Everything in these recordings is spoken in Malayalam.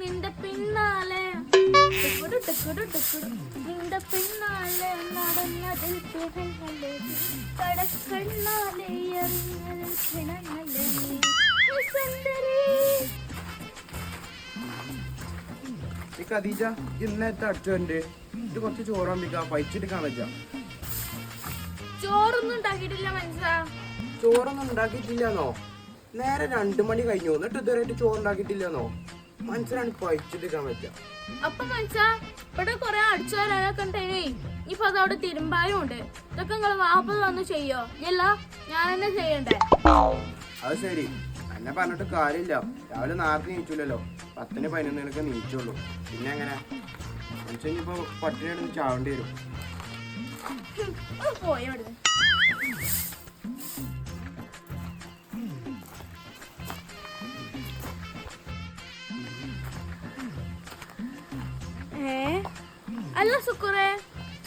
നിന്റെ പിന്നാലെ. നിന്റെ പിന്നാലെ നടന്നതിൽ പിണങ്ങല്ലേ നീ. കടക്കണ്ണാലെ എറിഞ്ഞതിൽ പിണങ്ങല്ലേ ഈ ഖദീജ ഇന്നത്തെ അടിച്ചോണ്ട് ഇത് കുറച്ച് ചോറാമ്പിക്ക പൈച്ചെടുക്കാൻ വെച്ചാ ചോറൊന്നും ഉണ്ടാക്കിയിട്ടില്ല മനസ്സാ. ചോറൊന്നും ഉണ്ടാക്കിയിട്ടില്ലെന്നോ? നേരെ രണ്ടു മണി കഴിഞ്ഞു. എന്നിട്ട് ഇതുവരെയായിട്ട് ചോറ് ഉണ്ടാക്കിയിട്ടില്ലെന്നോ? മനസ്സിലാണ് പൈച്ചെടുക്കാൻ പറ്റുക. അപ്പൊ മനസ്സാ ഇവിടെ കൊറേ അടിച്ചു വരാനൊക്കെ ഉണ്ടേനേ ഇപ്പൊ അതവിടെ തിരുമ്പാനും ഉണ്ട്. ഇതൊക്കെ നിങ്ങൾ വാപ്പത് വന്ന് ചെയ്യോ? ഇല്ല ഞാൻ തന്നെ ചെയ്യണ്ടേ? അത് ശരി. എന്നെ പറഞ്ഞിട്ട് കാര്യമില്ല. രാവിലെ നേരത്തെ നീച്ചൂലല്ലോ. പത്തിന് പതിനൊന്നിനൊക്കെ നീച്ചുള്ളൂ പിന്നെ എങ്ങനെ? മനുഷ്യൻ ഇപ്പൊ പട്ടിണി ചാവേണ്ടി വരും. ഏ അല്ല സുക്കുറേ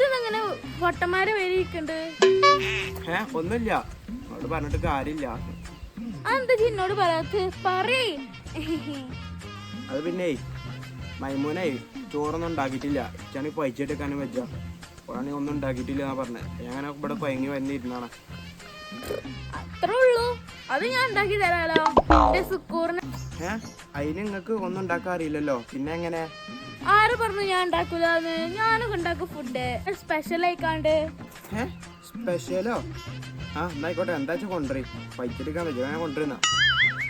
ഇതെങ്ങനെ പൊട്ടന്മാരെ ഏ ഒന്നുമില്ല. എന്നോട് പറഞ്ഞിട്ട് കാര്യമില്ല. അതെന്താ എന്നോട് പറയാത്ത പറയേ. അത് പിന്നെ മൈമൂനെ ചോറൊന്നും ഉണ്ടാക്കിയിട്ടില്ല. ഇച്ചാണെങ്കിൽ പൈച്ചെടുക്കാനും വെച്ചാ അപ്പോഴാണെങ്കിൽ ഒന്നും ഉണ്ടാക്കിയിട്ടില്ല എന്നാ പറഞ്ഞത് ഞാൻ ഇവിടെ കൊയങ്ങി വന്നിരുന്നാണ്. അത്രേ ഉള്ളൂ. അത് ഞാൻ ഉണ്ടാക്കി തരാലോ. സുക്കൂറിന് ഏഹ് അതിന് നിങ്ങൾക്ക് ഒന്നും ഉണ്ടാക്കാൻ അറിയില്ലല്ലോ. പിന്നെ എങ്ങനെ? ആര് പറഞ്ഞു ഞാൻ ഉണ്ടാക്കൂലെന്ന്? ഞാനൊക്കെ ഉണ്ടാക്കും ഫുഡ് സ്പെഷ്യൽ ആയിക്കാണ്ട്. സ്പെഷ്യലോ ആ എന്നായിക്കോട്ടെ. എന്താ വെച്ചാൽ കൊണ്ടുവരും പൈക്കെടുക്കാൻ പറ്റും ഞാൻ കൊണ്ടുവരുന്ന.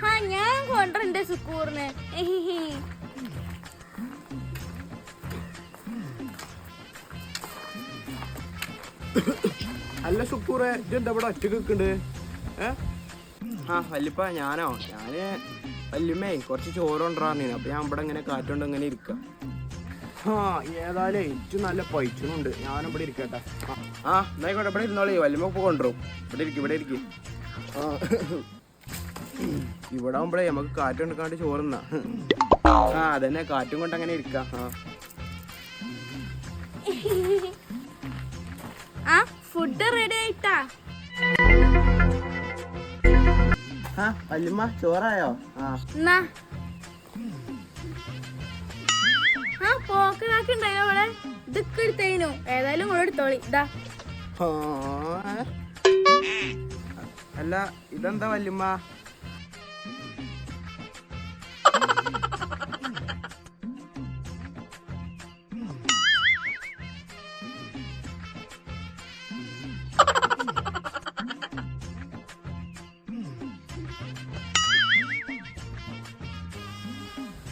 ആ ഞാൻ കൊണ്ടുവരണ്ട് സുക്കൂറിന്. അല്ല സുക്കൂറെ ഇതെന്താ ഇവിടെ ഒറ്റ നിൽക്കുന്നുണ്ട് ഏ? ആ വല്യപ്പ ഞാനോ? ഞാൻ വല്യമ്മേ കുറച്ച് ചോറ് കൊണ്ടുവരാറിന് അപ്പൊ ഞാൻ ഇവിടെ ഇങ്ങനെ കാറ്റുകൊണ്ട് ഇങ്ങനെ ഇരിക്ക. ആ ഏതായാലും ഏറ്റവും നല്ല പൈച്ചുണ്ട് ഞാനും ഇവിടെ ഇരിക്കട്ടെ. ആ, എന്നായിക്കോട്ടെ ഇവിടെ ഇരുന്നോളേ. വല്ലുമ്പോ കൊണ്ടുവരും. ഇവിടെ ഇരിക്കും ഇവിടെ ഇരിക്കും. ആ. ഇവിടെ ആകുമ്പോഴേ നമുക്ക് കാറ്റ് കൊണ്ടിക്കാണ്ട് ചോറുന്ന. ആ അതന്നെ കാറ്റും കൊണ്ട് അങ്ങനെ ഇരിക്കാം. ആ. ആ ഫുഡ് റെഡി ആയിട്ടാ. ആ വല്യമ്മ ചോറായോ? ആ. എന്നാ അവളെ? ഇതൊക്കെ എടുത്തേനു. ഏതായാലും ഇവിടെ എടുത്തോളി. ഇതാ. അല്ല ഇതെന്താ വല്യമ്മ?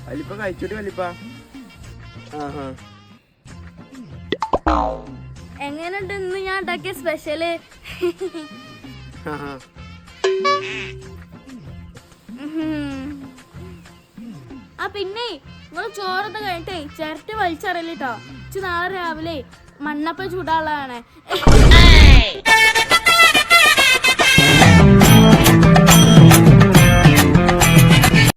വലിപ്പ കഴിച്ചോട്ടി വല്യപ്പ. ആഹാ എങ്ങനെയുണ്ട് ഇന്ന് ഞാൻ ഉണ്ടാക്കിയ സ്പെഷ്യൽ ആ പിന്നെ നിങ്ങൾ ചോറൊക്കെ കഴിഞ്ഞിട്ടേ ചിരട്ട വലിച്ചറിയില്ലോ ഇച്ച് നാളെ രാവിലെ മണ്ണപ്പം ചൂടാനുള്ളതാണ്